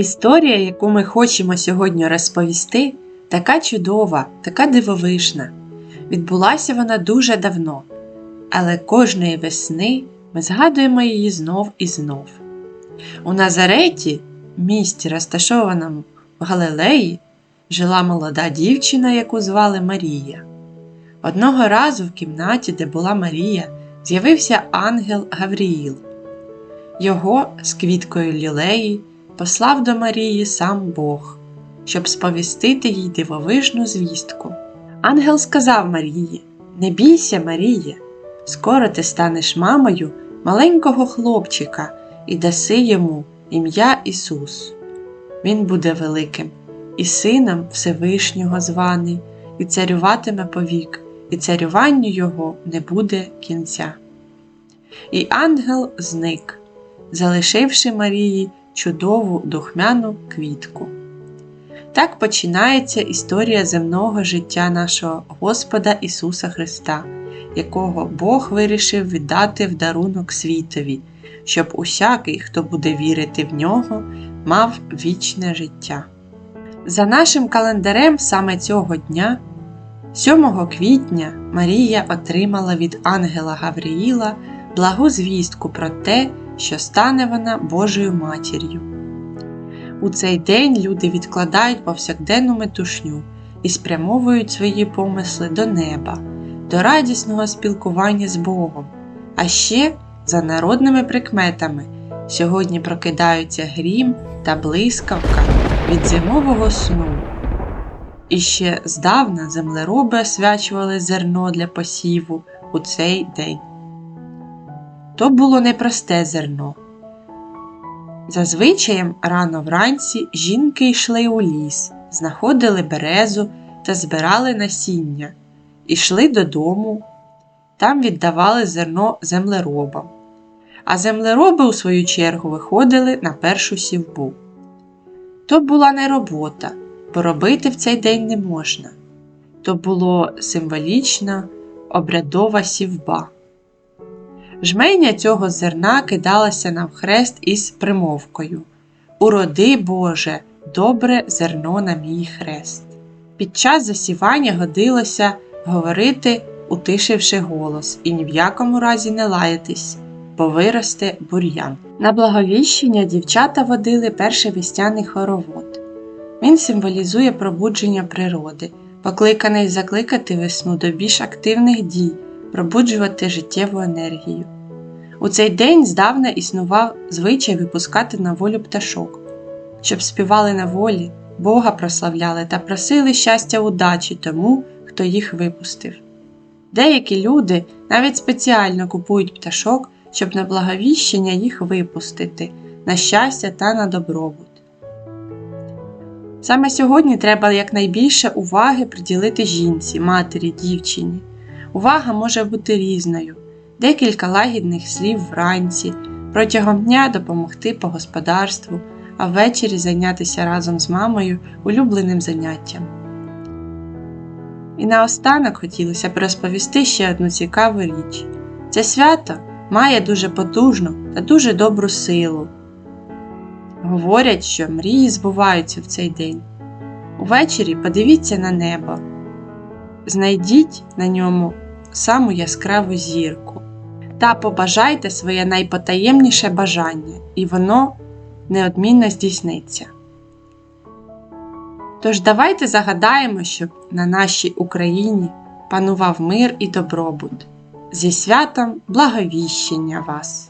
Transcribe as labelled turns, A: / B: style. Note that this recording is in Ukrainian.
A: Історія, яку ми хочемо сьогодні розповісти, така чудова, така дивовижна. Відбулася вона дуже давно, але кожної весни ми згадуємо її знов і знов. У Назареті, місті, розташованому в Галилеї, жила молода дівчина, яку звали Марія. Одного разу в кімнаті, де була Марія, з'явився ангел Гавріїл. Його з квіткою лілеї послав до Марії сам Бог, щоб сповістити їй дивовижну звістку. Ангел сказав Марії: Не бійся, Маріє, скоро ти станеш мамою маленького хлопчика і даси йому ім'я Ісус. Він буде великим, і сином Всевишнього званий, і царюватиме повік, і царюванню його не буде кінця. І ангел зник, залишивши Марії чудову духмяну квітку. Так починається історія земного життя нашого Господа Ісуса Христа, якого Бог вирішив віддати в дарунок світові, щоб усякий, хто буде вірити в нього, мав вічне життя. За нашим календарем саме цього дня, 7 квітня, Марія отримала від ангела Гавриїла благу звістку про те, що стане вона Божою матір'ю. У цей день люди відкладають повсякденну метушню і спрямовують свої помисли до неба, до радісного спілкування з Богом. А ще за народними прикметами сьогодні прокидаються грім та блискавка від зимового сну. І ще здавна землероби освячували зерно для посіву у цей день. То було непросте зерно. Зазвичаєм рано вранці жінки йшли у ліс, знаходили березу та збирали насіння, ішли додому, там віддавали зерно землеробам. А землероби, у свою чергу, виходили на першу сівбу. То була не робота, бо робити в цей день не можна. То було символічна обрядова сівба. Жменя цього зерна кидалася навхрест із примовкою Уроди, Боже, добре зерно на мій хрест. Під час засівання годилося говорити, утишивши голос, і ні в якому разі не лаятись, бо виросте бур'ян. На благовіщення дівчата водили перший весняний хоровод. Він символізує пробудження природи, покликаний закликати весну до більш активних дій пробуджувати життєву енергію. У цей день здавна існував звичай випускати на волю пташок, щоб співали на волі, Бога прославляли та просили щастя удачі тому, хто їх випустив. Деякі люди навіть спеціально купують пташок, щоб на благовіщення їх випустити, на щастя та на добробут. Саме сьогодні треба якнайбільше уваги приділити жінці, матері, дівчині. Увага може бути різною, декілька лагідних слів вранці, протягом дня допомогти по господарству, а ввечері зайнятися разом з мамою улюбленим заняттям. І наостанок хотілося б розповісти ще одну цікаву річ: це свято має дуже потужну та дуже добру силу. Говорять, що мрії збуваються в цей день. Увечері подивіться на небо, знайдіть на ньому саму яскраву зірку та побажайте своє найпотаємніше бажання, і воно неодмінно здійсниться. Тож давайте загадаємо, щоб на нашій Україні панував мир і добробут. Зі святом благовіщення вас!